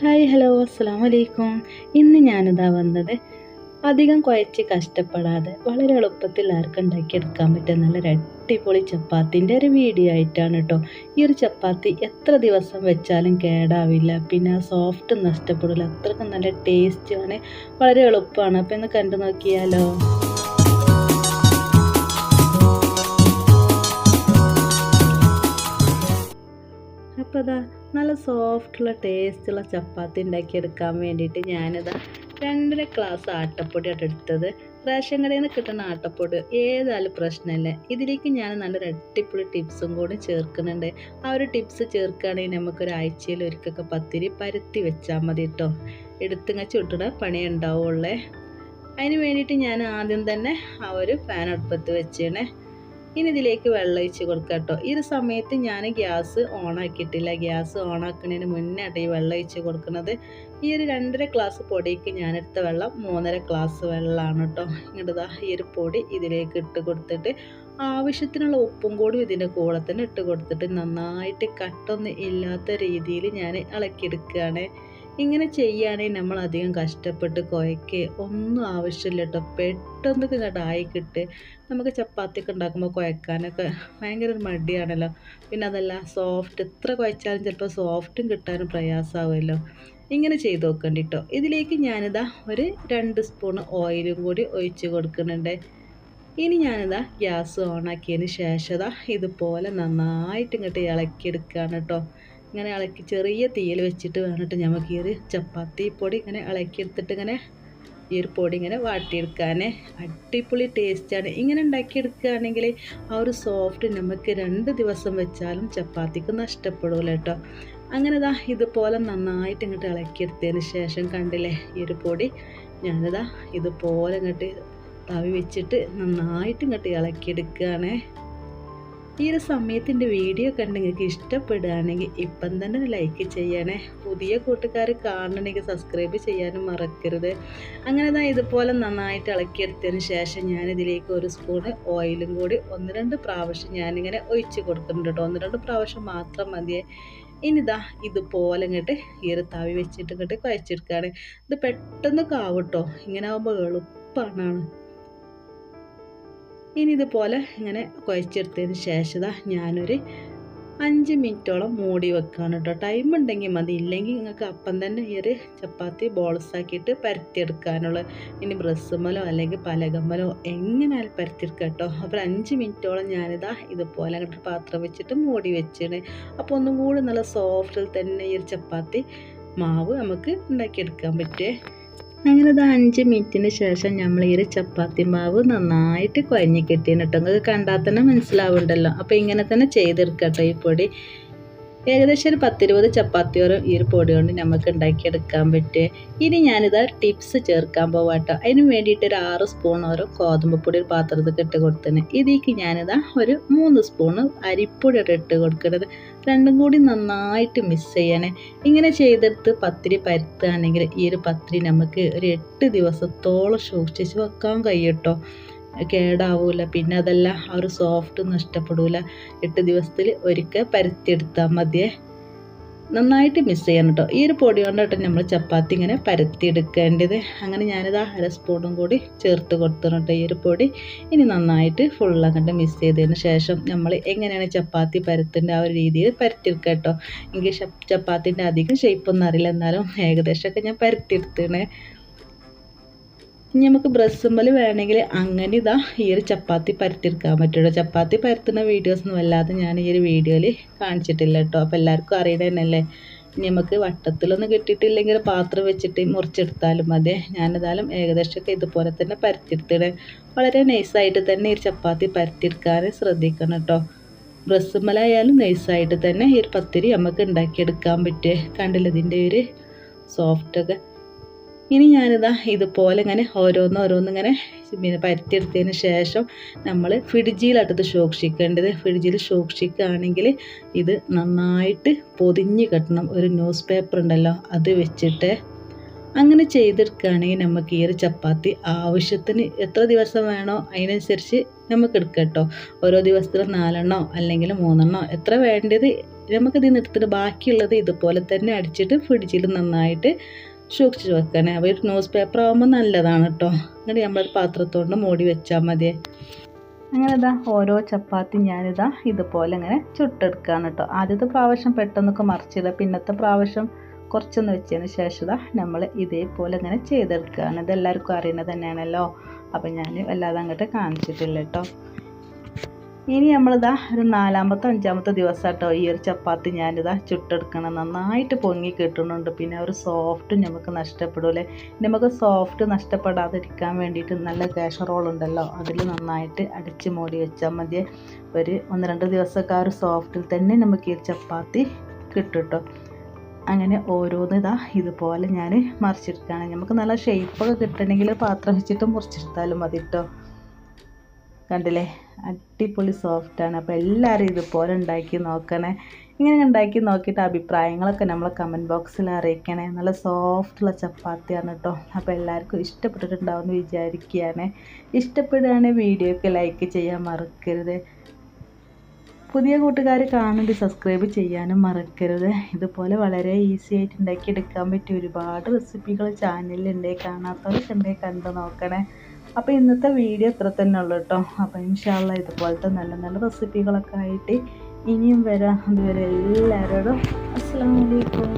Hi hello അസ്സാം വലൈക്കും ഇന്ന് ഞാനിതാ വന്നത് അധികം കുഴച്ച് കഷ്ടപ്പെടാതെ വളരെ എളുപ്പത്തിൽ ആർക്കും ഉണ്ടാക്കിയെടുക്കാൻ പറ്റുന്ന നല്ലൊരു അടിപൊളി ചപ്പാത്തിന്റെ ഒരു വീഡിയോ ആയിട്ടാണ് കേട്ടോ ഈ ഒരു ചപ്പാത്തി എത്ര ദിവസം വെച്ചാലും കേടാവില്ല. പിന്നെ ആ സോഫ്റ്റ് നഷ്ടപ്പെടില്ല അത്രയ്ക്ക് നല്ല ടേസ്റ്റാണ് വളരെ എളുപ്പമാണ്. അപ്പോൾ ഒന്ന് കണ്ടു നോക്കിയാലോ? അപ്പോൾ അതാ നല്ല സോഫ്റ്റുള്ള ടേസ്റ്റുള്ള ചപ്പാത്തി ഉണ്ടാക്കിയെടുക്കാൻ വേണ്ടിയിട്ട് ഞാനിതാ രണ്ടര ഗ്ലാസ് ആട്ടപ്പൊടി എടുത്തത്. റേഷൻ കടയിൽ നിന്ന് കിട്ടുന്ന ആട്ടപ്പൊടി ഏതായാലും പ്രശ്നമില്ല ഇതിലേക്ക് ഞാൻ നല്ലൊരു അടിപൊളി ടിപ്സും കൂടി ചേർക്കുന്നുണ്ട്. ആ ഒരു ടിപ്സ് ചേർക്കുകയാണെങ്കിൽ നമുക്കൊരാഴ്ചയിൽ ഒരിക്കൊക്കെ പത്തിരി പരത്തി വെച്ചാൽ മതി കേട്ടോ എടുത്തുങ്ങ ചുട്ടിട പണി ഉണ്ടാവുള്ളേ. അതിന് വേണ്ടിയിട്ട് ഞാൻ ആദ്യം തന്നെ ആ ഒരു ഫാൻ അടുപ്പത്ത് വെച്ചേണേ. ഇനി ഇതിലേക്ക് വെള്ളം ഒഴിച്ച് കൊടുക്കുക കേട്ടോ. ഈ ഒരു സമയത്ത് ഞാൻ ഗ്യാസ് ഓൺ ആക്കിയിട്ടില്ല ഗ്യാസ് ഓൺ ആക്കുന്നതിന് മുന്നേ ഈ വെള്ളം ഒഴിച്ച് കൊടുക്കുന്നത്. ഈ ഒരു രണ്ടര ഗ്ലാസ് പൊടിക്ക് ഞാനെടുത്ത വെള്ളം മൂന്നര ഗ്ലാസ് വെള്ളമാണ് കേട്ടോ. ഇങ്ങോട്ട് ഈ ഒരു പൊടി ഇതിലേക്ക് ഇട്ട് കൊടുത്തിട്ട് ആവശ്യത്തിനുള്ള ഉപ്പും കൂടി ഇതിന്റെ കൂടെ തന്നെ ഇട്ട് കൊടുത്തിട്ട് നന്നായിട്ട് കട്ടൊന്നും ഇല്ലാത്ത രീതിയിൽ ഞാൻ ഇളക്കിയെടുക്കുകയാണ്. ഇങ്ങനെ ചെയ്യുകയാണെങ്കിൽ നമ്മൾ അധികം കഷ്ടപ്പെട്ട് കുഴക്ക് ഒന്നും ആവശ്യമില്ല കേട്ടോ പെട്ടെന്ന് ഇങ്ങോട്ട് കിട്ട് നമുക്ക് ചപ്പാത്തിയൊക്കെ ഉണ്ടാക്കുമ്പോൾ കുഴക്കാനൊക്കെ ഭയങ്കര ഒരു മടിയാണല്ലോ. പിന്നെ അതല്ല സോഫ്റ്റ് എത്ര കുഴച്ചാലും ചിലപ്പോൾ സോഫ്റ്റും കിട്ടാനും പ്രയാസമാവുമല്ലോ ഇങ്ങനെ ചെയ്ത് നോക്കണ്ട കേട്ടോ ഇതിലേക്ക് ഞാനിതാ ഒരു രണ്ട് സ്പൂൺ ഓയിലും കൂടി ഒഴിച്ച് കൊടുക്കുന്നുണ്ട്. ഇനി ഞാനിതാ ഗ്യാസ് ഓണാക്കിയതിന് ശേഷം ഇതുപോലെ നന്നായിട്ട് ഇങ്ങോട്ട് ഇളക്കിയെടുക്കുകയാണ് കേട്ടോ. ഇങ്ങനെ ഇളക്കി ചെറിയ തീയിൽ വെച്ചിട്ട് വേണിട്ട് നമുക്ക് ഈ ഒരു ചപ്പാത്തി പൊടി ഇങ്ങനെ ഇളക്കിയെടുത്തിട്ട് ഇങ്ങനെ ഈ ഒരു പൊടി ഇങ്ങനെ വാട്ടിയെടുക്കാൻ അടിപൊളി ടേസ്റ്റാണ് ഇങ്ങനെ ഉണ്ടാക്കിയെടുക്കുകയാണെങ്കിൽ ആ ഒരു സോഫ്റ്റ് നമുക്ക് രണ്ട് ദിവസം വെച്ചാലും ചപ്പാത്തിക്ക് നഷ്ടപ്പെടില്ല കേട്ടോ. അങ്ങനെ ഇതാ ഇതുപോലെ നന്നായിട്ട് ഇങ്ങോട്ട് ഇളക്കിയെടുത്തതിന് ശേഷം കണ്ടില്ലേ ഈ ഒരു പൊടി? ഞാനിതാ ഇതുപോലെ ഇങ്ങോട്ട് തവി വെച്ചിട്ട് നന്നായിട്ട് ഇങ്ങോട്ട് ഇളക്കിയെടുക്കുകയാണേ ഈ ഒരു സമയത്തിന്റെ വീഡിയോ കണ്ട് നിങ്ങൾക്ക് ഇഷ്ടപ്പെടുകയാണെങ്കിൽ ഇപ്പം തന്നെ ലൈക്ക് ചെയ്യണേ. പുതിയ കൂട്ടുകാർ കാണണമെങ്കിൽ സബ്സ്ക്രൈബ് ചെയ്യാനും മറക്കരുത്. അങ്ങനെ തന്നെ ഇതുപോലെ നന്നായിട്ട് ഇളക്കിയെടുത്തതിന് ശേഷം ഞാനിതിലേക്ക് ഒരു സ്പൂണ് ഓയിലും കൂടി ഒന്ന് രണ്ട് പ്രാവശ്യം ഞാനിങ്ങനെ ഒഴിച്ച് കൊടുക്കുന്നുണ്ട് കേട്ടോ. ഒന്ന് രണ്ട് പ്രാവശ്യം മാത്രം മതിയേ. ഇനിതാ ഇതുപോലെ ഇങ്ങോട്ട് ഈ ഒരു തവി വെച്ചിട്ട് ഇങ്ങോട്ട് കുഴച്ചെടുക്കുകയാണ്. ഇത് പെട്ടെന്ന് കാവട്ടോ ഇങ്ങനെ ആകുമ്പോൾ എളുപ്പമാണ് ഇനി ഇതുപോലെ ഇങ്ങനെ കുഴച്ചെടുത്തതിന് ശേഷം ഞാനൊരു അഞ്ച് മിനിറ്റോളം മൂടി വെക്കുകയാണ് കേട്ടോ. ടൈം ഉണ്ടെങ്കിൽ മതി. ഇല്ലെങ്കിൽ നിങ്ങൾക്ക് അപ്പം തന്നെ ഈ ഒരു ചപ്പാത്തി ബോൾസാക്കിയിട്ട് പരത്തിയെടുക്കാനുള്ള ഇനി ബ്രസ്സുമലോ അല്ലെങ്കിൽ പലകമ്മലോ എങ്ങനെയാലും പരത്തിയെടുക്കുക കേട്ടോ. അപ്പോൾ അഞ്ച് മിനിറ്റോളം ഞാനിതാ ഇതുപോലെ അങ്ങോട്ട് പാത്രം വെച്ചിട്ട് മൂടി വെച്ചാണ് അപ്പോൾ ഒന്നും കൂടി നല്ല സോഫ്റ്റിൽ തന്നെ ഈ ഒരു ചപ്പാത്തി മാവ് നമുക്ക് ഉണ്ടാക്കിയെടുക്കാൻ പറ്റുമേ അങ്ങനെ അത് അഞ്ച് മിനിറ്റിന് ശേഷം നമ്മൾ ഈ ഒരു ചപ്പാത്തി മാവ് നന്നായിട്ട് കുഴഞ്ഞ് കിട്ടിയാണ് നിങ്ങൾക്ക് കണ്ടാൽ തന്നെ മനസ്സിലാവുണ്ടല്ലോ. അപ്പോൾ ഇങ്ങനെ തന്നെ ചെയ്തെടുക്കട്ടോ ഈ പൊടി. ഏകദേശം ഒരു പത്തിരുപത് ചപ്പാത്തിയോറും ഈ ഒരു പൊടി കൊണ്ട് നമുക്ക് ഉണ്ടാക്കിയെടുക്കാൻ പറ്റും ഇനി ഞാനിത് ടിപ്സ് ചേർക്കാൻ പോവാട്ടോ. അതിന് വേണ്ടിയിട്ട് ഒരു ആറ് സ്പൂണോറും ഗോതമ്പ് പൊടി ഒരു പാത്രത്തിൽ ഇട്ട് കൊടുത്തേനെ ഇതിലേക്ക് ഞാനിതാ ഒരു മൂന്ന് സ്പൂണ് അരിപ്പൊടി ഇട്ട് കൊടുക്കുന്നത്. രണ്ടും കൂടി നന്നായിട്ട് മിക്സ് ചെയ്യണേ. ഇങ്ങനെ ചെയ്തെടുത്ത് പത്തിരി പരത്തുകയാണെങ്കിൽ ഈ ഒരു പത്തിരി നമുക്ക് ഒരു എട്ട് ദിവസത്തോളം സൂക്ഷിച്ച് വെക്കാൻ കഴിയട്ടോ കേടാവില്ല പിന്നെ അതല്ല ആ ഒരു സോഫ്റ്റ് നഷ്ടപ്പെടില്ല എട്ട് ദിവസത്തിൽ ഒരിക്കൽ പരത്തിയെടുത്താൽ മതിയേ. നന്നായിട്ട് മിസ് ചെയ്യണം കേട്ടോ ഈ ഒരു പൊടി കൊണ്ടിട്ട് നമ്മൾ ചപ്പാത്തി ഇങ്ങനെ പരത്തിയെടുക്കേണ്ടത്. അങ്ങനെ ഞാനിത് അര സ്പൂണും കൂടി ചേർത്ത് കൊടുത്തിട്ടുണ്ട് കേട്ടോ ഈ ഒരു പൊടി. ഇനി നന്നായിട്ട് ഫുൾ അങ്ങോട്ട് മിക്സ് ചെയ്തതിന് ശേഷം നമ്മൾ എങ്ങനെയാണ് ചപ്പാത്തി പരത്തേണ്ട ആ ഒരു രീതിയിൽ പരത്തിയെടുക്കുക കേട്ടോ എനിക്ക് ചപ്പാത്തിന്റെ അധികം ഷേപ്പൊന്നും അറിയില്ല. എന്നാലും ഏകദേശമൊക്കെ ഞാൻ പരത്തിയെടുത്തേണേ ഇനി നമുക്ക് ബ്രസ്സുമ്മൽ വേണമെങ്കിൽ അങ്ങനെ ഇതാ ഈ ഒരു ചപ്പാത്തി പരത്തിയെടുക്കാൻ പറ്റുള്ളൂ. ചപ്പാത്തി പരത്തുന്ന വീഡിയോസൊന്നും അല്ലാതെ ഞാൻ ഈ ഒരു വീഡിയോയിൽ കാണിച്ചിട്ടില്ല കേട്ടോ. അപ്പോൾ എല്ലാവർക്കും അറിയണ തന്നെയല്ലേ ഇനി നമുക്ക് വട്ടത്തിലൊന്നും കിട്ടിയിട്ടില്ലെങ്കിൽ പാത്രം വെച്ചിട്ട് മുറിച്ചെടുത്താലും മതി. ഞാനെന്തായാലും ഏകദേശമൊക്കെ ഇതുപോലെ തന്നെ പരത്തിയെടുത്തിടേ വളരെ നൈസായിട്ട് തന്നെ ഈ ചപ്പാത്തി പരത്തിയെടുക്കാൻ ശ്രദ്ധിക്കണം കേട്ടോ. ബ്രസ്സുമ്മലായാലും നൈസായിട്ട് തന്നെ ഈ ഒരു പത്തിരി നമുക്ക് ഉണ്ടാക്കിയെടുക്കാൻ പറ്റുക. കണ്ടില്ല ഇതിന്റെ ഒരു സോഫ്റ്റൊക്കെ ഇനി ഞാനിതാ ഇതുപോലെ ഇങ്ങനെ ഓരോന്ന് ഓരോന്ന് ഇങ്ങനെ പിന്നെ പരത്തിയെടുത്തതിന് ശേഷം നമ്മൾ ഫ്രിഡ്ജിലടുത്ത് സൂക്ഷിക്കേണ്ടത്. ഫ്രിഡ്ജിൽ സൂക്ഷിക്കുകയാണെങ്കിൽ ഇത് നന്നായിട്ട് പൊതിഞ്ഞ് കെട്ടണം. ഒരു ന്യൂസ് പേപ്പർ ഉണ്ടല്ലോ അത് വെച്ചിട്ട് അങ്ങനെ ചെയ്തെടുക്കുകയാണെങ്കിൽ നമുക്ക് ഈ ഒരു ചപ്പാത്തി ആവശ്യത്തിന് എത്ര ദിവസം വേണോ അതിനനുസരിച്ച് നമുക്ക് എടുക്കാം കേട്ടോ. ഓരോ ദിവസത്തിൽ നാലെണ്ണോ അല്ലെങ്കിൽ മൂന്നെണ്ണോ എത്ര വേണ്ടത് നമുക്ക് ഇതിൽ നിന്ന് എടുത്തിട്ട് ബാക്കിയുള്ളത് ഇതുപോലെ തന്നെ അടിച്ചിട്ട് ഫ്രിഡ്ജിൽ നന്നായിട്ട് സൂക്ഷിച്ച് വെക്കണേ അപ്പോൾ ഒരു ന്യൂസ് പേപ്പർ ആകുമ്പോൾ നല്ലതാണ് കേട്ടോ എന്നിട്ട് നമ്മളൊരു പാത്രത്തോണ്ട് മൂടി വെച്ചാൽ മതി അങ്ങനെ ഇതാ ഓരോ ചപ്പാത്തി ഞാനിതാ ഇതുപോലെ ഇങ്ങനെ ചുട്ടെടുക്കുകയാണ് കേട്ടോ ആദ്യത്തെ പ്രാവശ്യം പെട്ടെന്നൊക്കെ മറിച്ചില്ല. പിന്നത്തെ പ്രാവശ്യം കുറച്ചൊന്ന് വെച്ചതിന് ശേഷം നമ്മൾ ഇതേപോലെ ഇങ്ങനെ ചെയ്തെടുക്കുകയാണ് ഇതെല്ലാവർക്കും അറിയുന്നത് തന്നെയാണല്ലോ. അപ്പം ഞാൻ വല്ലാതെ അങ്ങോട്ട് കാണിച്ചിട്ടില്ല കേട്ടോ ഇനി നമ്മളിതാ ഒരു നാലാമത്തെ അഞ്ചാമത്തെ ദിവസം കേട്ടോ ഈ ഒരു ചപ്പാത്തി ഞാനിതാ ചുട്ടെടുക്കണം. നന്നായിട്ട് പൊങ്ങി കിട്ടുന്നുണ്ട്. പിന്നെ ഒരു സോഫ്റ്റ് നമുക്ക് നഷ്ടപ്പെടൂലേ നമുക്ക് സോഫ്റ്റ് നഷ്ടപ്പെടാതിരിക്കാൻ വേണ്ടിയിട്ട് നല്ല കാഷറോൾ ഉണ്ടല്ലോ. അതിൽ നന്നായിട്ട് അടിച്ച് മൂടി വെച്ചാൽ മതി ഒരു ഒന്ന് രണ്ട് ദിവസമൊക്കെ ആ ഒരു സോഫ്റ്റിൽ തന്നെ നമുക്ക് ഈ ചപ്പാത്തി കിട്ടും അങ്ങനെ ഓരോന്ന് ഇതാ ഇതുപോലെ ഞാൻ മറിച്ചെടുക്കുകയാണ് നമുക്ക് നല്ല ഷേപ്പൊക്കെ കിട്ടണമെങ്കിൽ പാത്രം വെച്ചിട്ട് മുറിച്ചെടുത്താലും മതി കേട്ടോ കണ്ടില്ലേ? അടിപൊളി സോഫ്റ്റാണ് അപ്പോൾ എല്ലാവരും ഇതുപോലെ ഉണ്ടാക്കി നോക്കണേ. ഇങ്ങനെ ഉണ്ടാക്കി നോക്കിയിട്ട് അഭിപ്രായങ്ങളൊക്കെ നമ്മളെ കമന്റ് ബോക്സിൽ അറിയിക്കണേ. നല്ല സോഫ്റ്റുള്ള ചപ്പാത്തിയാണ് കേട്ടോ അപ്പോൾ എല്ലാവർക്കും ഇഷ്ടപ്പെട്ടിട്ടുണ്ടാവുമെന്ന് വിചാരിക്കുകയാണ്. ഇഷ്ടപ്പെടുകയാണെങ്കിൽ വീഡിയോയ്ക്ക് ലൈക്ക് ചെയ്യാൻ മറക്കരുത്. പുതിയ കൂട്ടുകാർ കാണുന്നത് സബ്സ്ക്രൈബ് ചെയ്യാനും മറക്കരുത്. ഇതുപോലെ വളരെ ഈസി ആയിട്ട് ഉണ്ടാക്കിയെടുക്കാൻ പറ്റിയ ഒരുപാട് റെസിപ്പികൾ ചാനലിലുണ്ട് കാണാത്തവരൊക്കെ ഉണ്ടെങ്കിൽ കണ്ടു നോക്കണേ. അപ്പോൾ ഇന്നത്തെ വീഡിയോ ഇത്ര തന്നെ ഉള്ളൂ കേട്ടോ. അപ്പോൾ ഇൻഷാല്ല ഇതുപോലത്തെ നല്ല നല്ല റെസിപ്പികളൊക്കെ ആയിട്ട് ഇനിയും വരാം. അതുവരെ എല്ലാവരോടും അസ്സാം വലൈക്കും